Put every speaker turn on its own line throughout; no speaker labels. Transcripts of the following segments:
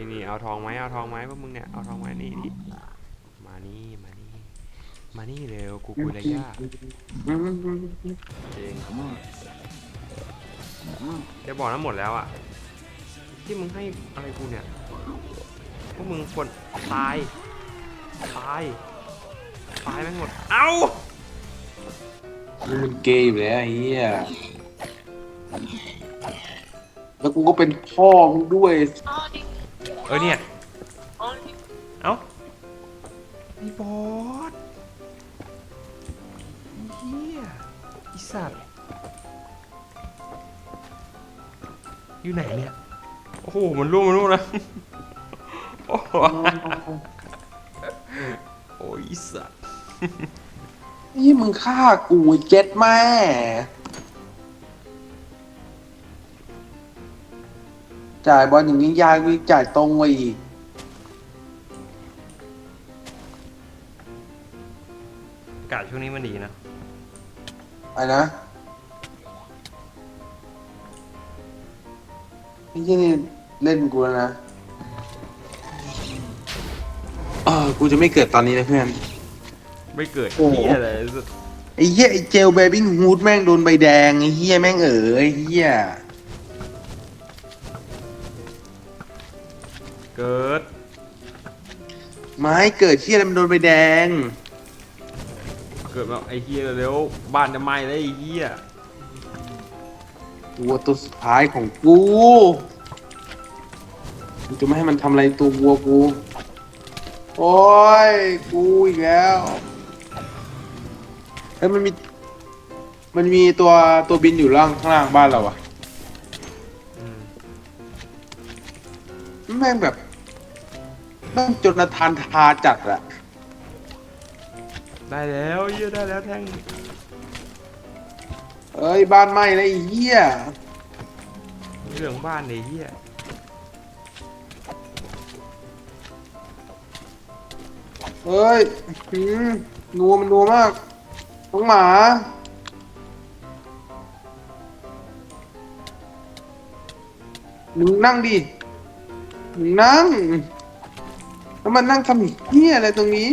นี่นี่เอาทองไหมเอาทองไหมพวกมึงเนี่ยเอาทองไหมนี่ดิมานี่มานี่มานี่เร็วกูคุยอะไรยากเองจะบอกนั้นหมดแล้วอะ ที่มึงให้อะไรกูเนี่ยพวกมึงควรตายตายตายแม่งหมด เอ้า
มึงเป็นเกย์อยู่แล้วไอ้เหี้ยแล้วกูก็เป็นพ่อมึงด้วย
เออเนี่ยเอ้าไอ้บอสเฮียไอสัตว์ อยู่ไหนเนี่ย โอ้โห มันร่วงมันร่วงนะโอ้โหโอ้ยไอ้สัตว์
นี่มึงฆ่ากูไอ้เจ็ดแม่ จ่ายบอลอย่างนี้ยายมีจ่ายตรงไว้อีก
อากาศช่วงนี้มันดีนะ
ไอ้นะไอ้ที่นี่เล่นกูแล้วนะเออกูจะไม่เกิดตอนนี้นะเพื่อน
ไม่เกิด
โอ้โห
เฮียอะไรสัตว์
ไอ้เหี้ยไอ้เจลเบบี้ฮูดแม่งโดนใบแดงไอ้เหี้ยแม่งเอ๋อไอ้เหี้ย
เกิด
ไม้เกิดเหี้ยอะไรมันโดนใบแดง
เกิดมาไอ้เฮียเร็วบ้านจะไหม้แล้วไอ้เฮีย
วัวตัวสุดท้ายของกูกูจะไม่ให้มันทำอะไรตัววัวกู โอ้ย กูอีกแล้ว เฮ้ยมันมี มันมีตัวตัวบินอยู่ล่างข้างล่างบ้านเราอะ
อืม
แม่งแบบ แม่งจนทานทาจัดอะ
ได้แล้วเฮียได้แล้วแท่ง
เอ้ยบ้านไหม้แล้วไอ้เหี้ย
เรื่องบ้านไอ้เฮีย
เอ้ยหืมนัวมันนัวมากน้องหมามึงนั่งดิมึงนั่ง แล้วมันนั่งทำเหี้ยอะไรตรงนี้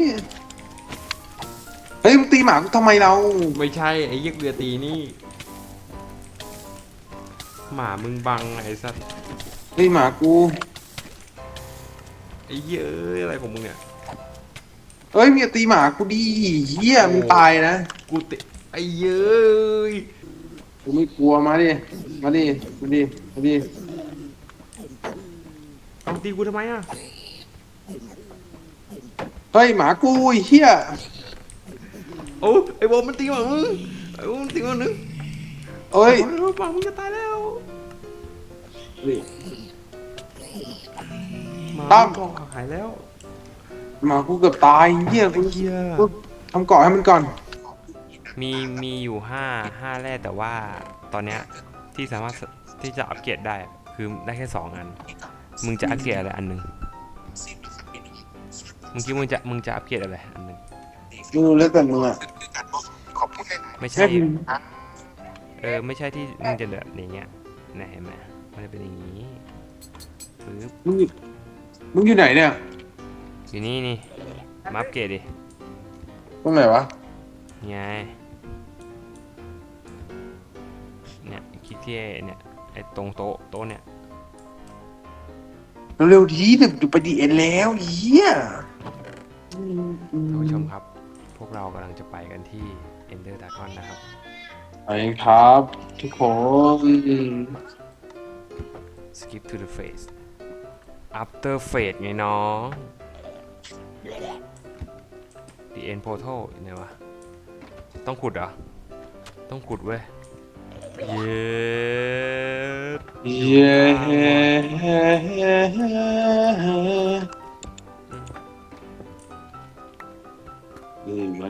เฮ้ยมึงตีหมากูทำไมเรา
ไม่ใช่ไอ้เหี้ยเรือตีนี่ หมามึงบังไอ้สัตว์
เฮ้ยหมากู
ไอ้เหี้ยเอ้ยอะไรของมึงเนี่ย
เฮ้ยมึงอย่าตีหมากูดิเหี้ยมึงตายนะ
กูติไอ้เย้ย
กูไม่กลัวมาดิ มาดิ มาดิ มาดิ
เอาตีกูทำไมอะ
เฮ้ยหมากูไอ้เหี้ย
โอ้ไอ้บอมมันตีหมามึงไอ้บอมมันตีหมามึง
เอ้ย
ไอ้บอมมึงจะตายแล้วหมา
ตั้ม
กองหายแล้ว
หมากูเกือบตายเหี้ยกู
ไอ้เหี้ย
กูทำเกาะให้มันก่อน
มีมีอยู่ห้าห้าแร่แต่ว่าตอนเนี้ยที่สามารถที่จะอัปเกรดได้อะคือได้แค่สองอัน มึงจะอัปเกรดอะไรอันหนึ่ง มึงคิดมึงจะมึงจะอัปเกรดอะไรอันหนึ่ง
มึงรู้แล้วแต่มึงอะ
ไม่
แค่
ใช่
พิมพ์
เออไม่ใช่ที่มึงจะเหลืออย่างเงี้ยไหนเห็นไหมมันจะเป็นอย่างนี้ปึ๊บ
มึงอยู่มึงอยู่ไหนเนี่ย
อยู่นี่นี่มาอัปเกรดดิ
ตรงไหนวะ
ไงเนี่ยคลิกที่ไอ้เนี่ยไอ้ตรงโต๊ะโต๊ะเนี่ย
เร็วๆทีหนึ่งอยู่ไปดีเอ็นแล้วเหี้ย
ท่านผู้ชมครับ พวกเรากำลังจะไปกันที่ Ender Dragon นะครับ
ไปครับ ทุกคน
skip to the face after fate ไงน้อง the end portal อยู่ไหนวะ ต้องขุดเหรอ ต้องขุดเว้ย เย้
เย้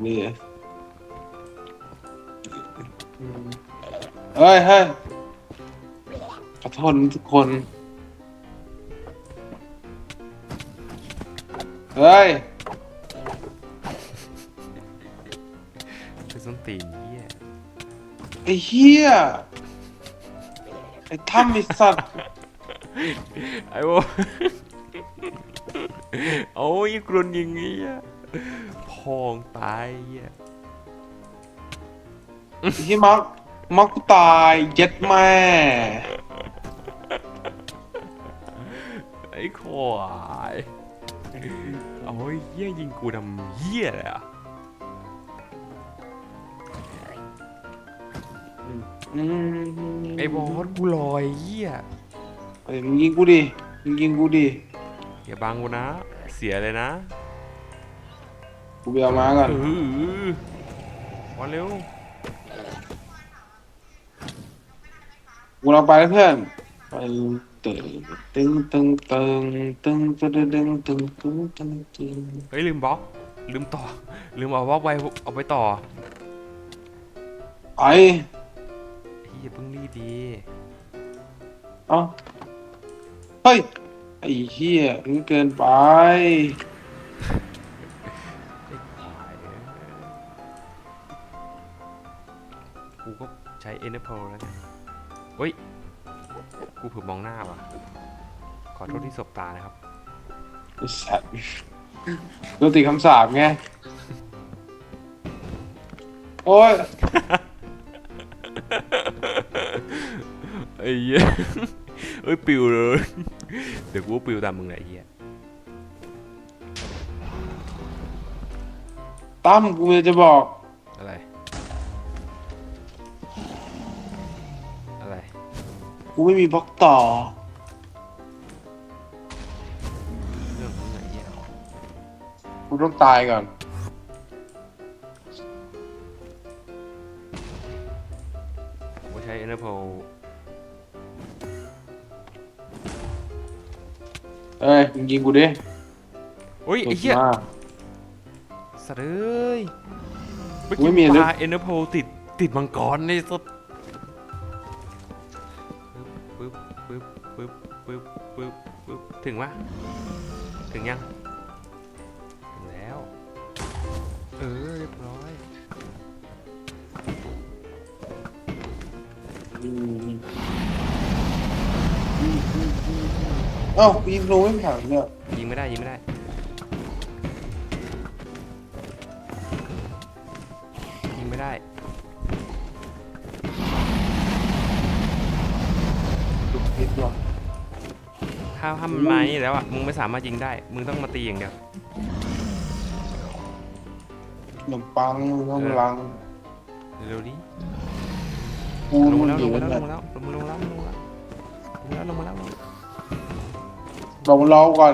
นี่มานี่เฮ้ยเฮ้ยขอโทษทุกคน เฮ้ย
คือส้นตีนเหี้ย
ไอ้เหี้ยไอ้ถ้ำไอ้สัตว์
ไอ้โวโอ้ยกรนอย่างงี้อะ พองตายเหี้ย
ที่มักมักกูตายเย็ดแม่
ไอ้ควายโอ้ยเหี้ยยิงกูทำเหี้ยเลยอะ
อืม
ไอ้บอสกูลอยเหี้ย
เฮ้ยมึงยิงกูดิมึงยิงกูดิ
อย่าบังกูนะ เสียเลยนะ
กูไปเอามาก่อน
เออมาเร็ว
กูลองไปแล้วเพื่อนไปตึงตึงตึงตึงตึงตึงตึงตึงตึงตึงตึง
เฮ้ยลืมบล็อกลืมต่อ ลืมเอาบล็อกไปเอาไปต่อ
ไอ้
เฮียเพิ่งรีบดี
เอ้าเฮ้ยไอ้เหี้ยมันเกินไป
กูก็ใช้เอ็นเตอร์โพแล้วกันเฮ้ย กูเผือมองหน้าว่ะ ขอโทษที่สบตานะครับ
ไอ้สัตว์โดนติดคำสาปไง โอ้ย
ไอ้เหี้ยเอ้ยปิวเลย เดี๋ยวกูก็ปิวตามมึงแหละไอ้เหี้ย
ตั้มกูเลยจะบอก
อะไรอะไร
กูไม่มีบล็อกต่อ
เรื่องของมึงไอ้เหี้ย
กูต้องตายก่อน
กูใช้เอ็นเตอร์โพ
เอ้ยมึงยิงกูดิ
เฮ้ยไอ้เหี้ย
สุดมาก
สัตว์เอ้ยเมื่อ
ไม่
กี้
มี
ป
นึก
ลาเอ็นเตอร์โพติดติดมังกรในสุด ปึ๊บปึ๊บปึ๊บถึงวะถึงยัง ถึงแล้ว เออเรียบร้อย
อืมเอ้ากูยิงลงไม่ผ่านเนี่ย
ยิงไม่ได้ยิงไม่ได้าถ้ามันมาอย่างนี้แล้วอะมึงไม่สามารถยิงได้ มึงต้องมาตีอย่างเดียว
ขนมปังข้างหลัง
เร็วๆดิ
กู
ลง
มั
มานแล้ว
อ
ล
ยู่
งมา
นั่น
แล้ว
แห
ล
ละ
งมาแล้วลงมาแล้วลงมาแล้วลงมาแล้วลงมาแล้วลงมาแล้ว
ลงรอก่อน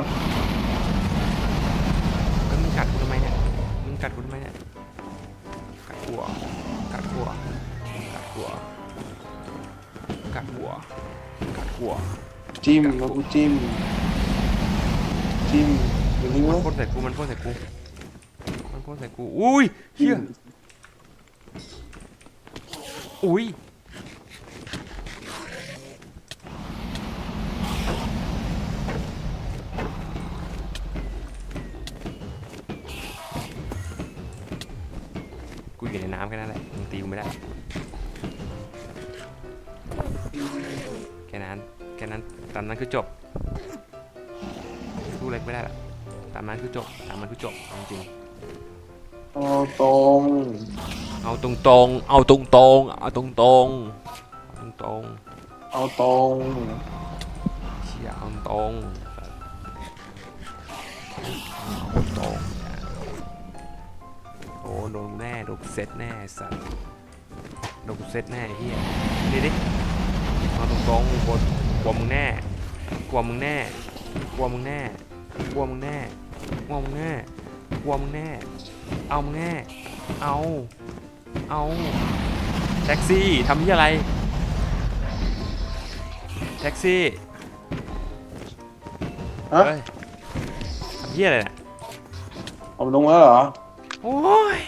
จิ้มแล้วกูจิ้ม จิ้มอย่างนี้
มัน
วะ
พ่นใส่กู มันพ่นใส่กู มันพ่นใส่กู อุ้ยเฮียอุ้ย กูอยู่ในน้ำแค่นั้นแหละมึงตีกูไม่ได้ ตามนั้นคือจบสู้เล็กไม่ได้ละตามนั้นคือจบตามนั้นคือจบเอาจริง
เอาตรง
ๆเอาตรงๆเอาตรงๆเอาตรงๆเอาตรง
เอาตรง
ๆเชี่ยเอาตรงเอาตรงโอ้โดนแน่โดนเซตแน่สัตว์โดนเซตแน่ไอ้เฮียนี่ดิเอาตรงๆกลัวก ลัวมึงแน่ กลัวมึงแน่ กลัวมึงแน่ กลัวมึงแน่ กลัวมึงแน่ กลัวมึงแน่ เอามึงแน่ เอา เอาแท็กซี่ทำที่อะไร แท็กซี่
ฮะ
เฮ้ยทำที่อะไรเนี่ย
เอาลงแล้วเหรอ
โอ้ย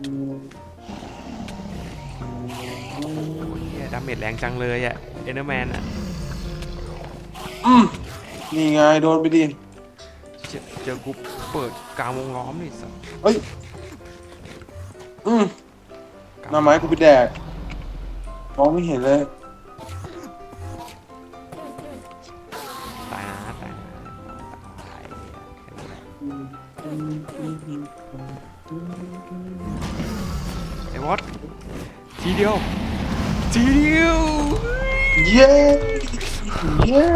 อืม
โอ้ยเหี้ย ดาเมจแรงจังเลยอะเอเนอร์แมนอะ
อืมนี่ไงโดนไปดิ
เจอเจอกูเปิดกางวงล้อมนี่สัส
เฮ้ย อืมหน้าไม้กูไปแดกมองไม่เห็นเลย
ตายนะตายนะตายไอ้วอตทีเดียว ทีเดียว
เย้เย้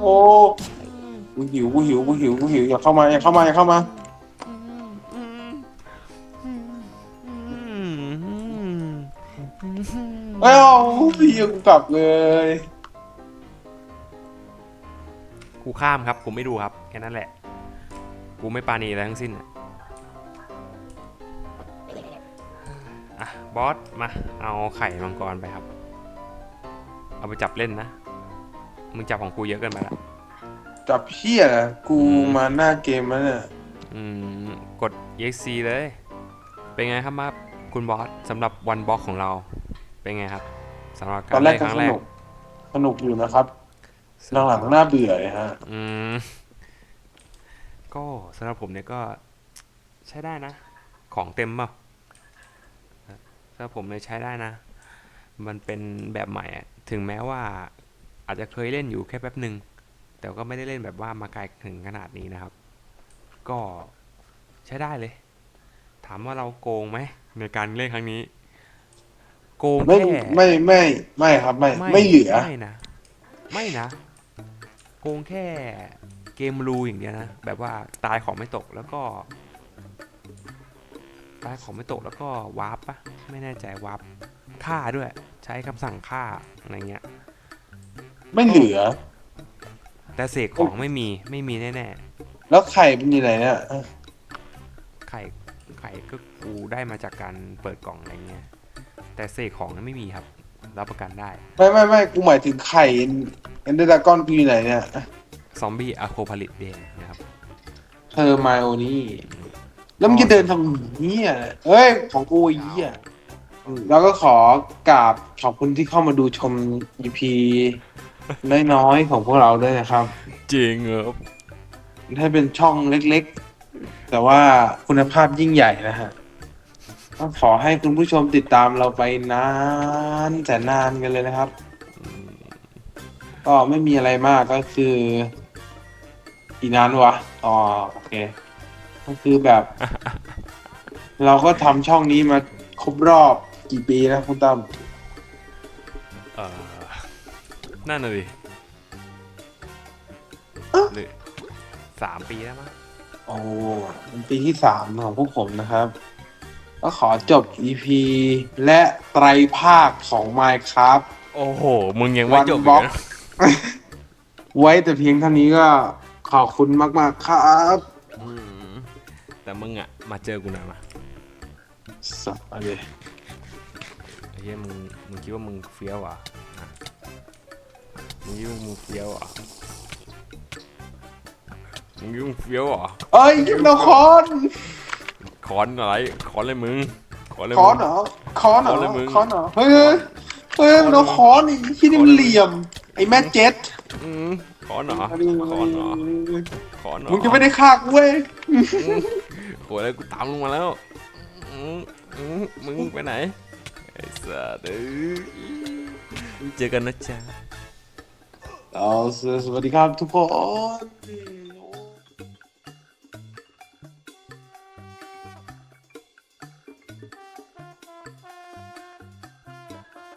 โอ้กูหิวกูหิวกูหิวกูหิวอย่าเข้ามาอย่าเข้ามาอย่าเข้ามาเอ้าหิวกูกลับเลย
กูข้ามครับกูไม่ดูครับแค่นั้นแหละ กูไม่ปาณีอะไรทั้งสิ้นอะอะบอสมาเอาไข่มังกรไปครับ เอาไปจับเล่นนะ มึงจับของกูเยอะเกินไปละ
จับเพี้ยอะไรกูมาหน้าเกมแล้วเนี่ย
อืมกด exe เลย เป็นไงครับมาคุณบอสสำหรับวันบล็อกของเรา เป็นไงครับสำหรับ
ต
กา
อ
ร
นแร
เล่
ก
น
ก็
ครั้ง
ส
แรก
นุกสนุกอยู่นะครับหลังๆน่าเบื่อเลยฮะ
อืม ก็สำหรับผมเนี่ยก็ใช้ได้นะ ของเต็มเปล่าสำหรับผมเนี่ยใช้ได้นะ มันเป็นแบบใหม่อะถึงแม้ว่าอาจจะเคยเล่นอยู่แค่แป๊บหนึ่งแต่ก็ไม่ได้เล่นแบบว่ามาไกลถึงขนาดนี้นะครับ ก็ใช้ได้เลย ถามว่าเราโกงไหมในการเล่นครั้งนี้ โกง
ไม่
แค่
ไม่ไม่ไม่ครับไม่ไม่เหลือ
ไม่นะ ไม่นะ โกงแค่ เกมรูอย่างเดียวนะ แบบว่าตายของไม่ตกแล้วก็ ตายของไม่ตกแล้วก็วาร์ปปะไม่แน่ใจวาร์ปฆ่าด้วยใช้คำสั่งฆ่าอะไรเงี้ย
ไม่เหลือ
แต่เสกของไม่มีไม่มีแน่
แล้วไข่มันอยู่ไหนเนี่ย
ๆไข่ไข่ก็กูได้มาจากการเปิดกล่องอะไรเงี้ยแต่เสกของนั้นไม่มีครับ รับประกันได้
ไม่ไม่ไม่กูหมายถึงไข่เอนเดอร์ดากอนกูอยู่ไหนเนี่ย
ซอมบี้อะโคพาลิตเดนนะครับ
เธอมาโอนี่แล้วมึงจะเดินทำเนี้ยเฮ้ย ของกูไอ้เหี้ยแล้วก็ขอกราบขอบคุณที่เข้ามาดูชม EP น้อยๆของพวกเราด้วยนะครับ
จริงครับ
ให้เป็นช่องเล็กๆ แต่ว่าคุณภาพยิ่งใหญ่นะฮะก็ขอให้คุณผู้ชมติดตามเราไปนานแต่นานกันเลยนะครับ ก็ไม่มีอะไรมากก็คือ อีกนานวะอ๋อโอเคก็คือแบบ เราก็ทำช่องนี้มาครบรอบกี่ปีนะคุณตั้ม
เออนั่นน่ะดิหรือสามปีแล้วมั้ง
โอ้เป็นปีที่สามของพวกผมนะครับ ก็ขอจบ EP และไตรภาคของ Minecraft
โอ้โห มึงยังไม่จบอี
บล็
ก
อก
นะ
ไว้แต่เพียงเท่านี้ก็ ขอบคุณมากๆครับ
อืมแต่มึงอะมาเจอกูหน่อยมา
สับอะไร
ไอ้เหี้ยมึงมึงคิดว่ามึงเฟี้ยวเหรอะมึงคิดว่ามึงเฟี้ยวเหรอะมึงคิดว่ามึงเฟี้ยวเหรอ
เอ้ยยิมนาคอน
ขอนอะไรขอนอะไรมึงขอนอะไร
ค
มึ
อน
ง
เหรอคอนเหรอ
ขอนเลยมึง
คอนเหรอเฮ้ยเฮ้ยเฮ้ยมันเอาคอนอีกที่นี่มันเหลี่ยมไอ้แม่เจ็ด
อืม ขอนเหรอขอนเหรอขอนเหรอ
มึงจะไม่ได้ฆ่ากูเว้ย
โหแล้วกูตามลงมาแล้วอืมอืมมึงไปไหนไอ้สัตว์เอ้ยเจอกันนะจ๊ะ
เอาสวัสดีครับทุกคน